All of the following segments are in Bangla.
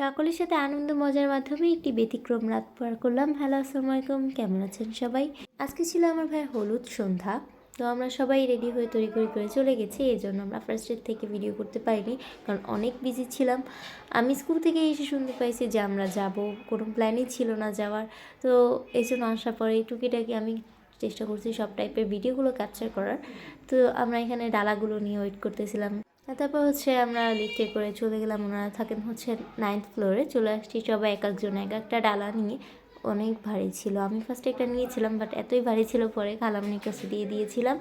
সকলের সাথে আনন্দ, মজার মাধ্যমে একটি ব্যতিক্রম রাত পার করলাম। হ্যালো, আসসালামু আলাইকুম। কেমন আছেন সবাই? আজকে ছিল আমার ভাই হলুদ সন্ধ্যা। তো আমরা সবাই রেডি হয়ে তৈরি করে করে চলে গেছি। এই জন্য আমরা ফার্স্ট ডে থেকে ভিডিও করতে পারিনি, কারণ অনেক বিজি ছিলাম। আমি স্কুল থেকে এসে শুনতে পাইছি যে আমরা যাব। কোনো প্ল্যানই ছিল না যাওয়ার। তো এই জন্য আসার পরে টুকিটাকি আমি চেষ্টা করছি সব টাইপের ভিডিওগুলো ক্যাপচার করার। তো আমরা এখানে ডালাগুলো নিয়ে ওয়েট করতেছিলাম। তারপর হচ্ছে আমরা লিফটে করে চলে গেলাম। ওনারা থাকেন হচ্ছে নাইন্থ ফ্লোরে চলে আসছি সবাই এক একজন এক একটা ডালা নিয়ে। অনেক ভারী ছিল। আমি ফার্স্টে একটা নিয়েছিলাম বাট এতই ভারী ছিল পরে খালামনির কাছে দিয়ে দিয়েছিলাম।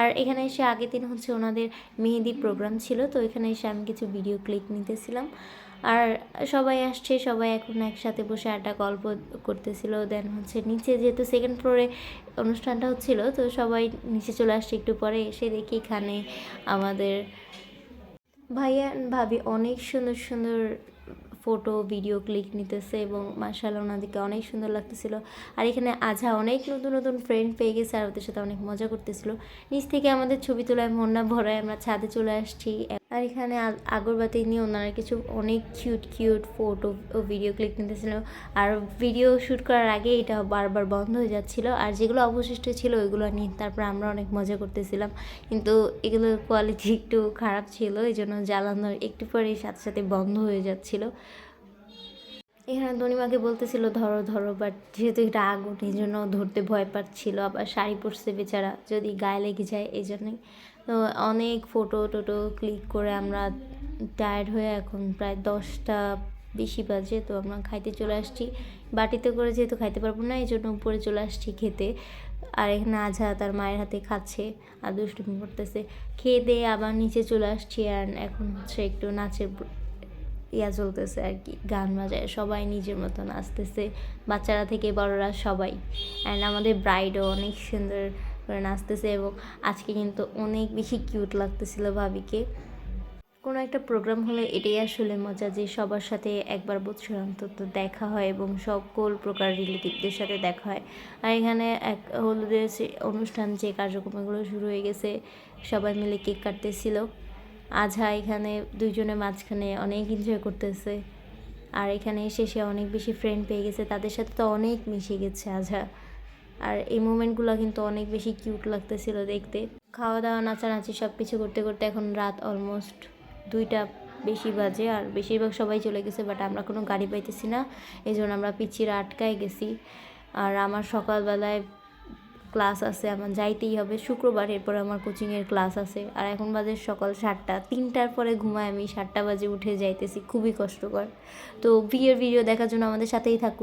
আর এখানে এসে আগের দিন হচ্ছে ওনাদের মেহেদি প্রোগ্রাম ছিল, তো এখানে এসে আমি কিছু ভিডিও ক্লিক নিতেছিলাম। আর সবাই আসছে, সবাই এখন একসাথে বসে আড্ডা গল্প করতেছিল। দেন হচ্ছে নিচে যেহেতু সেকেন্ড ফ্লোরে অনুষ্ঠানটা হচ্ছিল, তো সবাই নিচে চলে আসছে একটু পরে। এসে দেখি এখানে আমাদের ভাইয়া ভাবি অনেক সুন্দর সুন্দর ফটো ভিডিও ক্লিক নিতেছে এবং মার্শাল ওনাদেরকে অনেক সুন্দর লাগতেছিল। আর এখানে আজা অনেক নতুন নতুন ফ্রেন্ড পেয়ে গেছে আর ওদের সাথে অনেক মজা করতেছিল। নিচ থেকে আমাদের ছবি তোলায় মন না ভরায় আমরা ছাদে চলে আসছি। আর এখানে আগরবাতি নিয়ে ওনারা কিছু অনেক কিউট কিউট ফটো ও ভিডিও ক্লিক নিতেছিল। আর ভিডিও শ্যুট করার আগে এটা বারবার বন্ধ হয়ে যাচ্ছিল। আর যেগুলো অবশিষ্ট ছিল, ওইগুলো নিয়ে তারপর আমরা অনেক মজা করতেছিলাম। কিন্তু এগুলোর কোয়ালিটি একটু খারাপ ছিল এই জন্য জ্বালানোর একটু পরে সাথে সাথে বন্ধ হয়ে যাচ্ছিল। এখানে দনিমাকে বলতেছিল, ধরো ধরো বাট যেহেতু এটা আগুন, এই জন্য ধরতে ভয় পাচ্ছিল, আবার শাড়ি পরছে বেচারা, যদি গায়ে লেগে যায়, এই জন্যই। তো অনেক ফটো টোটো ক্লিক করে আমরা টায়ার্ড হয়ে এখন প্রায় দশটা বেশি বাজে, তো আমরা খাইতে চলে আসছি। বাটিতে করে যেহেতু খাইতে পারব না, এই জন্য উপরে চলে আসছি খেতে। আর এখানে আজা তার মায়ের হাতে খাচ্ছে, আর দুষ্টুমি করতেছে। খেয়ে দিয়ে আবার নিচে চলে আসছি আর এখন হচ্ছে একটু নাচের ইয়া চলতেছে আর কি, গান বাজায়, সবাই নিজের মতো নাচতেছে বাচ্চারা থেকে বড়রা সবাই। অ্যান্ড আমাদের ব্রাইডও অনেক সুন্দর করে নাচতেছে এবং আজকে কিন্তু অনেক বেশি কিউট লাগতেছিল ভাবিকে। কোনো একটা প্রোগ্রাম হলে এটাই আসলে মজা যে সবার সাথে একবার বছর অন্তত দেখা হয় এবং সকল প্রকার রিলেটিভদের সাথে দেখা হয়। আর এখানে এক হলুদের অনুষ্ঠান, যে কার্যক্রমগুলো শুরু হয়ে গেছে, সবাই মিলে কেক কাটতেছিল। আজা এখানে দুইজনের মাঝখানে অনেক এনজয় করতেছে। আর এখানে এসে সে অনেক বেশি ফ্রেন্ড পেয়ে গেছে, তাদের সাথে তো অনেক মিশে গেছে আজা আর এই মোমেন্টগুলো কিন্তু অনেক বেশি কিউট লাগতেছিল দেখতে। খাওয়া দাওয়া নাচানাচি সব কিছু করতে করতে এখন রাত অলমোস্ট দুইটা বেশি বাজে, আর বেশিরভাগ সবাই চলে গেছে বাট আমরা কোনো গাড়ি পাইতেছি না। এই জন্য আমরা পিছিয়ে আটকায় গেছি। আর আমার সকালবেলায় ক্লাস আছে, আমার যাইতেই হবে। শুক্রবার এরপর আমার কোচিংয়ের ক্লাস আছে। আর এখন বাজে সকাল সাতটা। তিনটার পরে ঘুমায় আমি। সাতটা বাজে উঠে যাইতেছি। খুবই কষ্টকর। তো বিয়ের ভিডিও দেখার জন্য আমাদের সাথেই থাকুন।